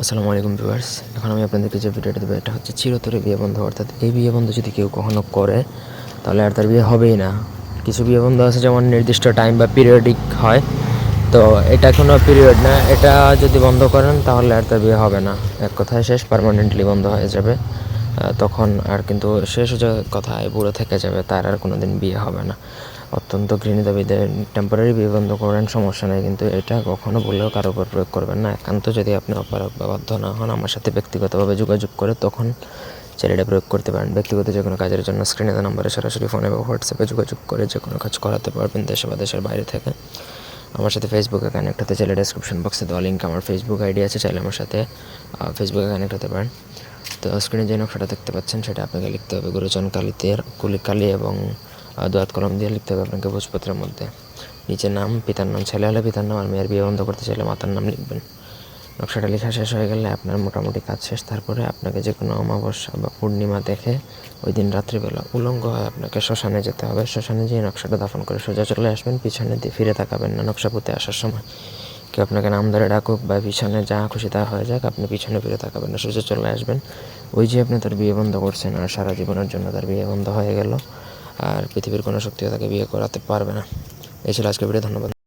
আসসালামু আলাইকুম ভিউয়ার্স, এখন আমি আপনাদেরকে যে ভিডিওটা দেবো, এটা হচ্ছে চিরতরে বিয়ে বন্ধ, অর্থাৎ এই বিয়ে বন্ধ যদি কেউ কখনো করে, তাহলে আর তার বিয়ে হবেই না। কিছু বিয়ে বন্ধ আছে, যেমন নির্দিষ্ট টাইম বা পিরিয়ডিক হয়। তো এটা কোনো পিরিয়ড না, এটা যদি বন্ধ করেন, তাহলে আর তার বিয়ে হবে না। এক কথায় শেষ পারমানেন্টলি বন্ধ হয়ে যাবে। তখন আর কিন্তু শেষ যে কথায় বুড়ো থেকে যাবে, তার আর কোনো দিন বিয়ে হবে না। অত্যন্ত ঘৃণিত বিদে টেম্পোরারি বিয়ে বন্ধ করেন, সমস্যা নেই, কিন্তু এটা কখনো বললেও কারও উপর প্রয়োগ করবেন না। একান্ত যদি আপনি অপারক বা বাধ্য না হন, আমার সাথে ব্যক্তিগতভাবে যোগাযোগ করে তখন ছেলেটা প্রয়োগ করতে পারেন। ব্যক্তিগত যে কোনো কাজের জন্য স্ক্রিনে নাম্বারে সরাসরি ফোনে বা হোয়াটসঅ্যাপে যোগাযোগ করে যে কোনো কাজ করাতে পারবেন দেশে বা দেশের বাইরে থেকে। আমার সাথে ফেসবুকে কানেক্ট হতে চাইলে ডেসক্রিপশন বক্সে দেওয়া লিঙ্ক আমার ফেসবুক আইডি আছে, চাইলে আমার সাথে ফেসবুকে কানেক্ট হতে পারেন। তো স্ক্রিনে যে নকশাটা দেখতে পাচ্ছেন, সেটা আপনাকে লিখতে হবে গুরুজন কালিতে কুলি কালি এবং দোয়াত কলম দিয়ে লিখতে হবে আপনাকে ভোজপত্রের মধ্যে। নিচে নাম, পিতার নাম, ছেলে হলে পিতার নাম, আর মেয়ের বিয়ে বন্ধ করতে চাইলে মাতার নাম লিখবেন। নকশাটা লেখা শেষ হয়ে গেলে আপনার মোটামুটি কাজ শেষ। তারপরে আপনাকে যে কোনো অমাবস্যা বা পূর্ণিমা দেখে ওই দিন রাত্রিবেলা উলঙ্গ হয়ে আপনাকে শ্মশানে যেতে হবে। শ্মশানে যেয়ে নকশাটা দাফন করে সোজা চলে আসবেন, পিছনে দিয়ে ফিরে তাকাবেন না নকশা পুঁতে আসার সময়। কেউ আপনাকে নাম ধরে ডাকুক বা পিছনে যা খুশি তা হয়ে যাক, আপনি পিছনে ফিরে তাকাবেন না, সোজা চলে আসবেন। ওই যে আপনি তার বিয়ে বন্ধ করছেন আর সারা জীবনের জন্য তার বিয়ে বন্ধ হয়ে গেল, আর পৃথিবীর কোনো শক্তিও তাকে বিয়ে করাতে পারবে না। এই ছিল আজকে ভিডিও ধন্যবাদ।